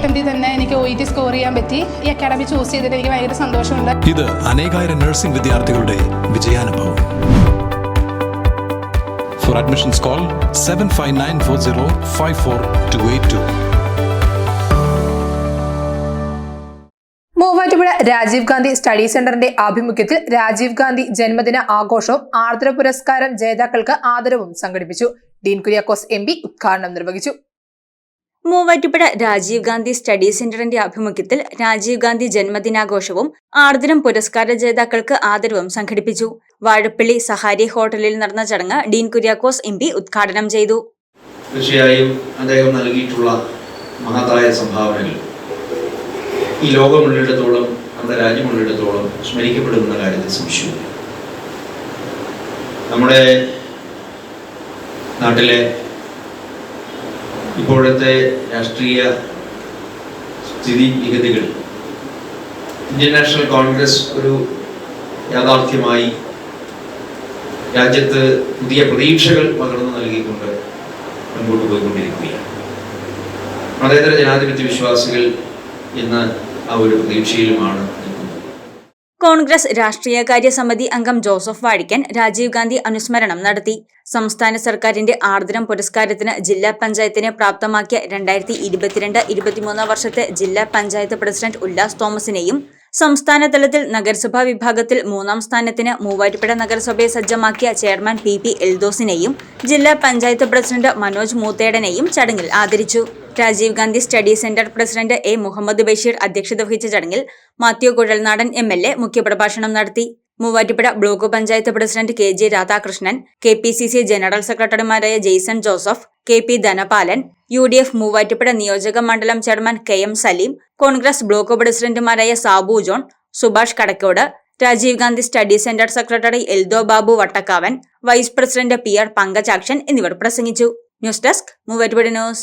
അറ്റംപ്റ്റിൽ തന്നെ എനിക്ക് O E T score ചെയ്യാൻ പറ്റി. ഈ അക്കാഡമി ചൂസ് ചെയ്തിട്ട് എനിക്ക് ഭയങ്കര സന്തോഷമുണ്ട്. ഇത് അനേകായിരം നഴ്സിംഗ് വിദ്യാർത്ഥികളുടെ വിജയാനുഭവം. For admissions call seven five nine four zero five four two eight two Muvattupuzha Rajiv Gandhi study സെന്ററിന്റെ ആഭിമുഖ്യത്തിൽ രാജീവ് ഗാന്ധി ജന്മദിന ആഘോഷവും ആർദ്ര പുരസ്കാരം ജേതാക്കൾക്ക് ആദരവും സംഘടിപ്പിച്ചു. ഡീൻ കുര്യാക്കോസ് എം പി ഉദ്ഘാടനം നിർവഹിച്ചു. മൂവാറ്റുപുഴ രാജീവ് ഗാന്ധി സ്റ്റഡി സെന്ററിന്റെ ആഭിമുഖ്യത്തിൽ രാജീവ് ഗാന്ധി ജന്മദിനാഘോഷവും ആർദ്രം പുരസ്കാര ജേതാക്കൾക്ക് ആദരവും സംഘടിപ്പിച്ചു. വാഴപ്പള്ളി സഹാരി ഹോട്ടലിൽ നടന്ന ചടങ്ങ് ഡീൻ കുര്യാക്കോസ് എം ഉദ്ഘാടനം ചെയ്തു. തീർച്ചയായും അദ്ദേഹം നൽകിയിട്ടുള്ള മഹത്തായ സംഭാവനകൾ. ഈ ലോകമുള്ളിടത്തോളം നമ്മുടെ രാജ്യമുള്ളിടത്തോളം സ്മരിക്കപ്പെടുമെന്ന കാര്യത്തിൽ സംശയമില്ല. നമ്മുടെ നാട്ടിലെ ഇപ്പോഴത്തെ രാഷ്ട്രീയ സ്ഥിതി വിഗതികൾ ഇന്ത്യൻ നാഷണൽ കോൺഗ്രസ് ഒരു യാഥാർത്ഥ്യമായി രാജ്യത്ത് പുതിയ പ്രതീക്ഷകൾ പകർന്നു നൽകിക്കൊണ്ട് മുൻപോട്ട് പോയിക്കൊണ്ടിരിക്കുകയാണ്. മതേതര ജനാധിപത്യ വിശ്വാസികൾ ഇന്ന് ആ ഒരു പ്രതീക്ഷയിലുമാണ് കോൺഗ്രസ് രാഷ്ട്രീയകാര്യ സമിതി അംഗം ജോസഫ് വാടിക്കൻ രാജീവ് ഗാന്ധി അനുസ്മരണം നടത്തി. സംസ്ഥാന സർക്കാരിന്റെ ആർദ്രം പുരസ്കാരത്തിന് ജില്ലാ പഞ്ചായത്തിനെ പ്രാപ്തമാക്കിയ രണ്ടായിരത്തി ഇരുപത്തിരണ്ട് ഇരുപത്തിമൂന്ന് വർഷത്തെ ജില്ലാ പഞ്ചായത്ത് പ്രസിഡന്റ് ഉല്ലാസ് തോമസിനെയും സംസ്ഥാന തലത്തിൽ നഗരസഭാ വിഭാഗത്തിൽ മൂന്നാം സ്ഥാനത്തിന് മൂവാറ്റുപുഴ നഗരസഭയെ സജ്ജമാക്കിയ ചെയർമാൻ പി പി എൽദോസിനെയും ജില്ലാ പഞ്ചായത്ത് പ്രസിഡന്റ് മനോജ് മൂത്തേടനെയും ചടങ്ങിൽ ആദരിച്ചു. Rajiv Gandhi study centre president A Muhammad Basheer അധ്യക്ഷത വഹിച്ച ചടങ്ങിൽ Mathew Kuzhalnadan M L A മുഖ്യപ്രഭാഷണം നടത്തി. Muvattupuzha block panchayat president K J Radhakrishnan K P C C general സെക്രട്ടറിമാരായ Jaison Joseph K P Dhanapalan U D F Muvattupuzha നിയോജക മണ്ഡലം chairman K M Saleem Congress block പ്രസിഡന്റുമാരായ Sabu John Subhash Kadakkode Rajiv Gandhi study centre secretary Eldho Babu Vattakkavan vice president P R Pankajakshan എന്നിവർ പ്രസംഗിച്ചു. News desk Muvattupuzha news.